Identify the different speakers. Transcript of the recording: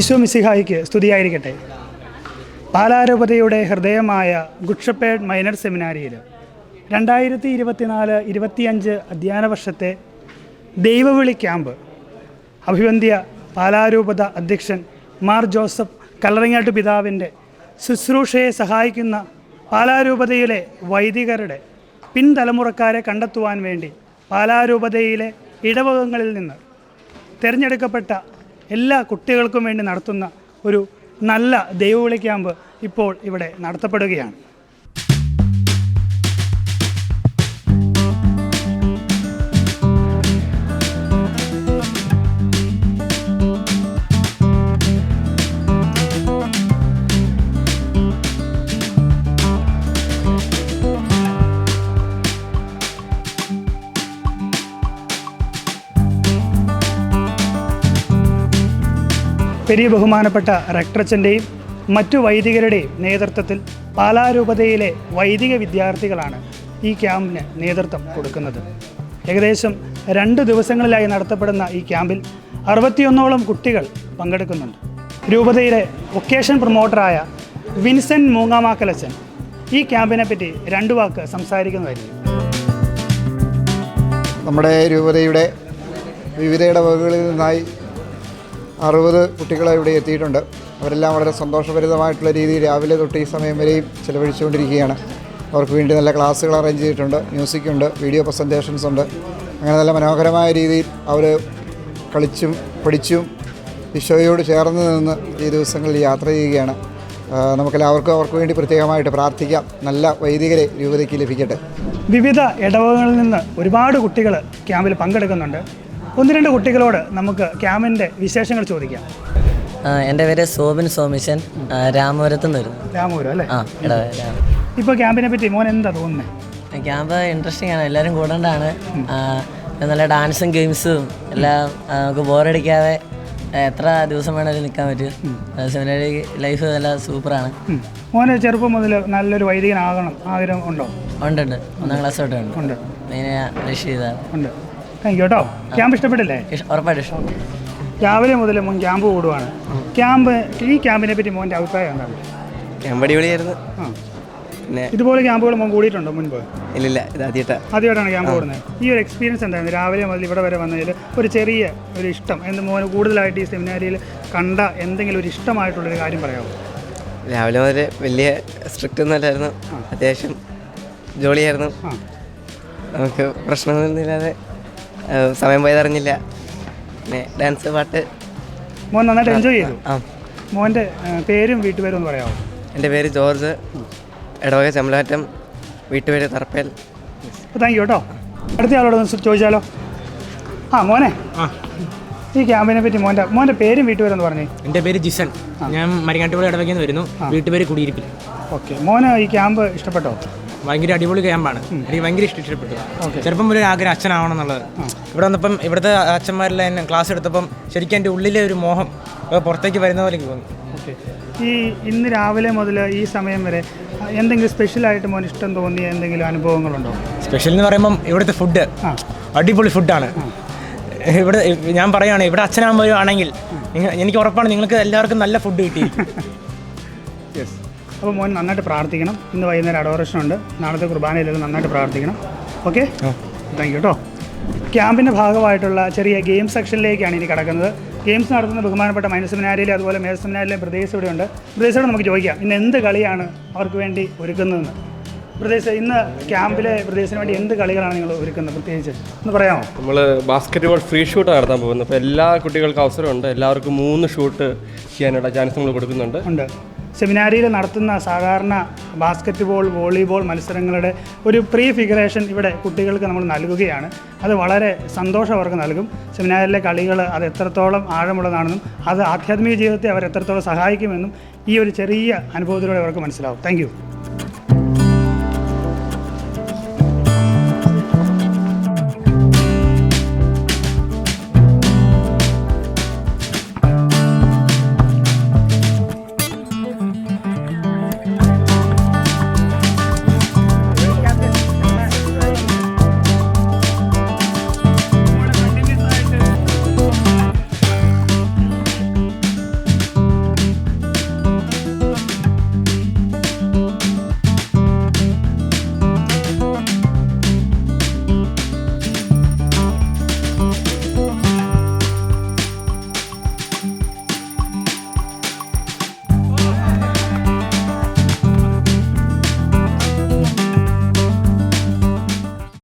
Speaker 1: ഈശോ മിസിഹായിക്ക് സ്തുതിയായിരിക്കട്ടെ. പാലാരൂപതയുടെ ഹൃദയമായ Good Shepherd minor സെമിനാരിയിൽ രണ്ടായിരത്തി ഇരുപത്തിനാല് ഇരുപത്തിയഞ്ച് അധ്യയന വർഷത്തെ ദൈവവിളി ക്യാമ്പ് അഭിവന്ധ്യ പാലാരൂപത അധ്യക്ഷൻ മാർ ജോസഫ് കല്ലറങ്ങാട്ട് പിതാവിന്റെ ശുശ്രൂഷയെ സഹായിക്കുന്ന പാലാരൂപതയിലെ വൈദികരുടെ പിൻതലമുറക്കാരെ കണ്ടെത്തുവാൻ വേണ്ടി പാലാരൂപതയിലെ ഇടവകങ്ങളിൽ നിന്ന് തിരഞ്ഞെടുക്കപ്പെട്ട എല്ലാ കുട്ടികൾക്കും വേണ്ടി നടത്തുന്ന ഒരു നല്ല ദൈവവിളി ക്യാമ്പ് ഇപ്പോൾ ഇവിടെ നടത്തപ്പെടുകയാണ്. പെരിയ ബഹുമാനപ്പെട്ട റക്ടറച്ചന്റെയും മറ്റു വൈദികരുടെയും നേതൃത്വത്തിൽ പാലാരൂപതയിലെ വൈദിക വിദ്യാർത്ഥികളാണ് ഈ ക്യാമ്പിന് നേതൃത്വം കൊടുക്കുന്നത്. ഏകദേശം രണ്ട് ദിവസങ്ങളിലായി നടത്തപ്പെടുന്ന ഈ ക്യാമ്പിൽ അറുപത്തിയൊന്നോളം കുട്ടികൾ പങ്കെടുക്കുന്നുണ്ട്. രൂപതയിലെ വൊക്കേഷൻ പ്രൊമോട്ടറായ വിൻസെന്റ് മൂങ്ങാമാക്കലച്ചൻ ഈ ക്യാമ്പിനെ പറ്റി രണ്ടു വാക്ക് സംസാരിക്കുന്നതായിരിക്കും.
Speaker 2: നമ്മുടെ രൂപതയുടെ വിവിധ ഇടവകകളിൽ നിന്നായി അറുപത് കുട്ടികളെ ഇവിടെ എത്തിയിട്ടുണ്ട്. അവരെല്ലാം വളരെ സന്തോഷഭരിതമായിട്ടുള്ള രീതിയിൽ രാവിലെ തൊട്ട് ഈ സമയം വരെയും ചിലവഴിച്ചുകൊണ്ടിരിക്കുകയാണ്. അവർക്ക് വേണ്ടി നല്ല ക്ലാസ്സുകൾ അറേഞ്ച് ചെയ്തിട്ടുണ്ട്. മ്യൂസിക് ഉണ്ട് വീഡിയോ പ്രസന്റേഷൻസ് ഉണ്ട്. അങ്ങനെ നല്ല മനോഹരമായ രീതിയിൽ അവർ കളിച്ചും പഠിച്ചും ഈശോയോട് ചേർന്ന് നിന്ന് ഈ ദിവസങ്ങളിൽ യാത്ര ചെയ്യുകയാണ്. നമുക്കെല്ലാവർക്കും അവർക്ക് വേണ്ടി പ്രത്യേകമായിട്ട് പ്രാർത്ഥിക്കാം. നല്ല വൈദികരെ രൂപതയ്ക്ക് ലഭിക്കട്ടെ.
Speaker 1: വിവിധ ഇടവകകളിൽ നിന്ന് ഒരുപാട് കുട്ടികൾ ക്യാമ്പിൽ പങ്കെടുക്കുന്നുണ്ട്. ഒന്ന് രണ്ട് കുട്ടികളോട് നമുക്ക് ക്യാമ്പിന്റെ വിശേഷങ്ങൾ ചോദിക്കാം.
Speaker 3: എന്റെ പേര് സോബിൻ സോമിശൻ. രാമപുരത്ത് നിന്ന് വരുന്നു.
Speaker 1: രാമപുരം അല്ലേ?
Speaker 3: ആ
Speaker 1: ഇപ്പോൾ ക്യാമ്പിനെ പറ്റി മോൻ എന്താ തോന്നുന്നത്
Speaker 3: ക്യാമ്പ് ഇൻട്രസ്റ്റിംഗ് ആണ്. എല്ലാവരും കൂടേണ്ടതാണ്. നല്ല ഡാൻസും ഗെയിംസും എല്ലാം നമുക്ക് ബോറടിക്കാതെ എത്ര ദിവസം വേണമെങ്കിലും നിൽക്കാൻ പറ്റും. സെമിനാരി ലൈഫ് നല്ല സൂപ്പറാണ്.
Speaker 1: മോന് ചെറുപ്പം മുതൽ നല്ലൊരു വൈദികനാകണം ആഗ്രഹം ഉണ്ടോ?
Speaker 3: ഉണ്ട് ഉണ്ട് ഒന്നാം ക്ലാസ് തൊട്ടുണ്ട് ഉണ്ട്.
Speaker 1: ഉണ്ട്.
Speaker 3: മെയിനെ ലക്ഷ്യം ചെയ്താണ്
Speaker 1: ഉണ്ട്. താങ്ക് യു കേട്ടോ. ക്യാമ്പ് ഇഷ്ടപ്പെട്ടില്ലേ?
Speaker 3: ഉറപ്പായിട്ടും ഇഷ്ടം.
Speaker 1: രാവിലെ മുതൽ മുൻ ക്യാമ്പ് കൂടുവാണ്. ക്യാമ്പ് ഈ ക്യാമ്പിനെ പറ്റി മോന്റെ അഭിപ്രായം എന്താണ്?
Speaker 4: ക്യാമ്പ് അടിപൊളിയായിരുന്നു. പിന്നെ
Speaker 1: ഇതുപോലെ ക്യാമ്പുകൾ മോൻ കൂടിയിട്ടുണ്ടോ മുൻപ്?
Speaker 4: ഇല്ലില്ല ഇത് ആദ്യമായിട്ടാണ്
Speaker 1: ആദ്യമായിട്ടാണ് ക്യാമ്പ് കൂടുന്നത്. ഈ ഒരു എക്സ്പീരിയൻസ് എന്തായിരുന്നു? രാവിലെ മുതൽ ഇവിടെ വരെ വന്നതിൽ ഒരു ചെറിയ ഒരു ഇഷ്ടം എന്ന് മോന് കൂടുതലായിട്ട് ഈ സെമിനാരിയിൽ കണ്ട എന്തെങ്കിലും ഒരു ഇഷ്ടമായിട്ടുള്ളൊരു കാര്യം പറയാമോ?
Speaker 4: രാവിലെ മുതൽ വലിയ സ്ട്രിക്റ്റ് ഒന്നും അല്ലായിരുന്നു. അത്യാവശ്യം ജോളിയായിരുന്നു. നമുക്ക് പ്രശ്നമൊന്നുമില്ലാതെ സമയം പോയതറിഞ്ഞില്ല പിന്നെ ഡാൻസ് പാട്ട്.
Speaker 1: മോൻ നന്നായിട്ട് എൻജോയ് ചെയ്തു?
Speaker 4: ആ.
Speaker 1: മോന്റെ പേരും വീട്ടുപേരും ഒന്ന് പറയാമോ?
Speaker 4: എന്റെ പേര് ജോർജ്. ഇടവക ചെമ്പലാറ്റം വീട്ടുപേര് തറപ്പേൽ.
Speaker 1: താങ്ക് യു കേട്ടോ. അടുത്ത ആളോട് ഒന്ന് ചോദിച്ചാലോ? ആ മോനെ. ഈ ക്യാമ്പിനെ പറ്റി മോന്റെ മോന്റെ പേരും വീട്ടുപേരും ഒന്ന് പറഞ്ഞേ.
Speaker 5: എന്റെ പേര് ജിസൺ. ഞാൻ മരിങ്ങാട്ടുപുഴ ഇടവകയിൽ നിന്ന് വരുന്നു. വീട്ടുപേര് കുടിയിരിപ്പിൽ.
Speaker 1: ഓക്കെ. മോന് ഈ ക്യാമ്പ് ഇഷ്ടപ്പെട്ടോ?
Speaker 5: ഭയങ്കര അടിപൊളി ക്യാമ്പാണ് എനിക്ക് ഭയങ്കര ഇഷ്ടം ഇഷ്ടപ്പെട്ടു ചെറുപ്പം മുതലേ ആഗ്രഹം അച്ഛനാവണം എന്നുള്ളത് ഇവിടെ വന്നപ്പം ഇവിടുത്തെ അച്ഛന്മാരെല്ലാം എന്നെ ക്ലാസ് എടുത്തപ്പം ശരിക്കും എന്റെ ഉള്ളിലെ ഒരു മോഹം പുറത്തേക്ക് വരുന്ന പോലെ എനിക്ക് തോന്നി
Speaker 1: ഈ ഇന്ന് രാവിലെ മുതൽ ഈ സമയം വരെ എന്തെങ്കിലും സ്പെഷ്യലായിട്ട് മോൻ ഇഷ്ടം തോന്നിയ എന്തെങ്കിലും അനുഭവങ്ങളുണ്ടോ?
Speaker 5: സ്പെഷ്യൽ എന്ന് പറയുമ്പം ഇവിടുത്തെ ഫുഡ് അടിപൊളി ഫുഡാണ് ഇവിടെ ഞാൻ പറയുകയാണ് ഇവിടെ അച്ഛനാകുമ്പോൾ ആണെങ്കിൽ എനിക്ക് ഉറപ്പാണ് നിങ്ങൾക്ക് എല്ലാവർക്കും നല്ല ഫുഡ് കിട്ടി.
Speaker 1: യെസ് അപ്പോൾ മോൻ നന്നായിട്ട് പ്രാർത്ഥിക്കണം. ഇന്ന് വൈകുന്നേരം അഡോറേഷൻ ഉണ്ട്. നാളത്തെ കുർബാനയിലെല്ലാം നന്നായിട്ട് പ്രാർത്ഥിക്കണം. ഓക്കെ താങ്ക് യു കേട്ടോ ക്യാമ്പിന്റെ ഭാഗമായിട്ടുള്ള ചെറിയ ഗെയിം സെക്ഷനിലേക്കാണ് ഇനി കിടക്കുന്നത്. ഗെയിംസ് നടത്തുന്ന ബഹുമാനപ്പെട്ട മൈനസ് സെമിനാരിയിലെ അതുപോലെ മേൽ സെമിനാരിലെ പ്രദേശം ഇവിടെ ഉണ്ട് പ്രദേശം നമുക്ക് ചോദിക്കാം. ഇന്ന് എന്ത് കളിയാണ് അവർക്ക് വേണ്ടി ഒരുക്കുന്നതെന്ന്? പ്രദേശം ഇന്ന് ക്യാമ്പിലെ പ്രദേശത്തിന് വേണ്ടി എന്ത് കളികളാണ് നിങ്ങൾ ഒരുക്കുന്നത് പ്രത്യേകിച്ച്? ഒന്ന് പറയാമോ?
Speaker 6: നമ്മൾ ബാസ്ക്കറ്റ് ബോൾ ഫ്രീ ഷൂട്ട് നടത്താൻ പോകുന്നത്. അപ്പോൾ എല്ലാ കുട്ടികൾക്കും അവസരമുണ്ട്. എല്ലാവർക്കും മൂന്ന് ഷൂട്ട് ചെയ്യാനുള്ള ചാൻസ് നമ്മൾ കൊടുക്കുന്നുണ്ട്.
Speaker 1: ഉണ്ട്. സെമിനാരിയിൽ നടത്തുന്ന സാധാരണ ബാസ്ക്കറ്റ് ബോൾ വോളിബോൾ മത്സരങ്ങളുടെ ഒരു പ്രീ ഫിഗറേഷൻ ഇവിടെ കുട്ടികൾക്ക് നമ്മൾ നൽകുകയാണ്. അത് വളരെ സന്തോഷം അവർക്ക് നൽകും. സെമിനാരിലെ കളികൾ അത് എത്രത്തോളം ആഴമുള്ളതാണെന്നും അത് ആധ്യാത്മിക ജീവിതത്തെ അവർ എത്രത്തോളം സഹായിക്കുമെന്നും ഈ ഒരു ചെറിയ അനുഭവത്തിലൂടെ അവർക്ക് മനസ്സിലാവും. താങ്ക്